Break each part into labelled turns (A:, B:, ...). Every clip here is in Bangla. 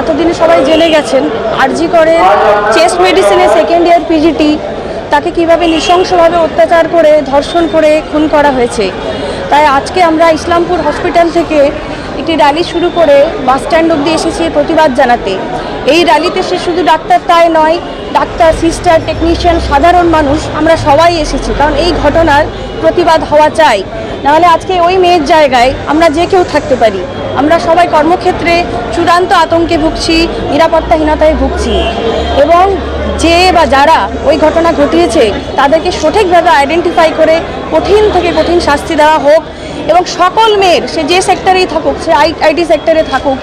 A: এতদিনে সবাই জেনে গেছেন। আরজি করে চেস্ট মেডিসিনে সেকেন্ড ইয়ার পিজিটি তাকে কীভাবে নৃশংসভাবে অত্যাচার করে, ধর্ষণ করে, খুন করা হয়েছে। তাই আজকে আমরা ইসলামপুর হসপিটাল থেকে একটি র্যালি শুরু করে বাস স্ট্যান্ড অব্দি এসেছি প্রতিবাদ জানাতে। এই র্যালিতে সে শুধু ডাক্তার তাই নয়, ডাক্তার সিস্টার টেকনিশিয়ান সাধারণ মানুষ, আমরা সবাই এসেছি। কারণ এই ঘটনার প্রতিবাদ হওয়া চাই। নাহলে আজকে ওই মেয়ের জায়গায় আমরা যে কেউ থাকতে পারি। আমরা সবাই কর্মক্ষেত্রে চূড়ান্ত আতঙ্কে ভুগছি, নিরাপত্তাহীনতায় ভুগছি। এবং যে বা যারা ওই ঘটনা ঘটিয়েছে, তাদেরকে সঠিকভাবে আইডেন্টিফাই করে কঠিন থেকে কঠিন শাস্তি দেওয়া হোক এবং সকল মেয়ের, সে যে সেক্টরেই থাকুক, সে আই আইটি সেক্টরে থাকুক,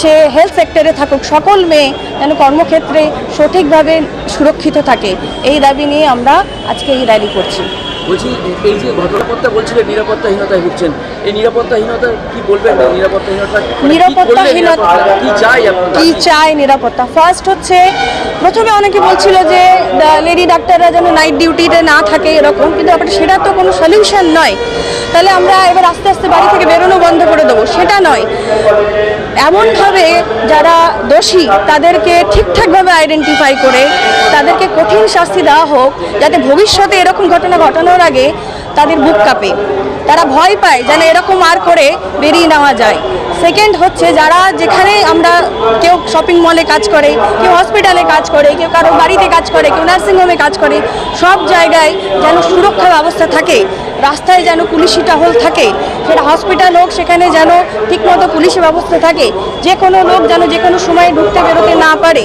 A: সে হেলথ সেক্টরে থাকুক, সকল মেয়ে যেন কর্মক্ষেত্রে সঠিকভাবে সুরক্ষিত থাকে। এই দাবি নিয়ে আমরা আজকে এই র্যালি করছি।
B: বলছি এই যে নিরাপত্তা বলছিলেন নিরাপত্তাহীনতায় ভুগছেন। এই নিরাপত্তাহীনতা কি বলবেন? নিরাপত্তাহীনতা
A: নিরাপত্তাহীনতা-
B: নিরাপত্তা- কি চাই
A: কি চায় নিরাপত্তা? ফার্স্ট হচ্ছে প্রথমে অনেকে বলছিল যে লেডি ডাক্তাররা যেন নাইট ডিউটিতে না থাকে এরকম। কিন্তু সেটা তো কোনো সলিউশন নয়। তাহলে আমরা এবার আস্তে আস্তে বাড়ি থেকে বেরোনো বন্ধ করে দেবো। সেটা নয়। এমনভাবে যারা দোষী, তাদেরকে ঠিকঠাকভাবে আইডেন্টিফাই করে, তাদেরকে কঠিন শাস্তি দেওয়া হোক, যাতে ভবিষ্যতে এরকম ঘটনা ঘটানোর আগে তাদের বুক কাঁপে। তারা ভয় পায় যেন এরকম আর করে বেরিয়ে নেওয়া যায়। সেকেন্ড হচ্ছে যারা যেখানে আমরা কেউ শপিং মলে কাজ করে, কেউ হসপিটালে কাজ করে, কেউ কারও বাড়িতে কাজ করে, কেউ নার্সিংহোমে কাজ করে, সব জায়গায় যেন সুরক্ষা ব্যবস্থা থাকে। রাস্তায় যেন পুলিশি টহল থাকে, সেটা হসপিটাল হোক, সেখানে যেন ঠিকমতো পুলিশি ব্যবস্থা থাকে, যে কোনো লোক যেন যে কোনো সময় ঢুকতে বেরোতে না পারে,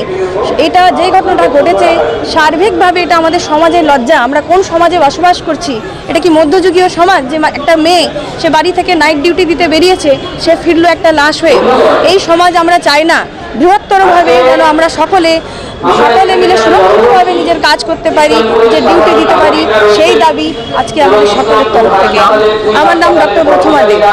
A: এটা যে ঘটনাটা ঘটেছে, সার্বিকভাবে এটা আমাদের সমাজের লজ্জা। আমরা কোন সমাজে বসবাস করছি? এটা কি মধ্যযুগীয় সমাজ? যে একটা মেয়ে, সে বাড়ি থেকে নাইট ডিউটি দিতে বেরিয়েছে, সে ফিরলো একটা লাশ হয়ে। এই সমাজ আমরা চাই না। বৃহত্তরভাবে যেন আমরা সকলে সকলে মিলে সুরক্ষিতভাবে নিজের কাজ করতে পারি, যে ডিউটি দিতে পারি, সেই দাবি আজকে আমাদের সকলের তরফ থেকে। আমার নাম ডক্টর প্রথমা দেব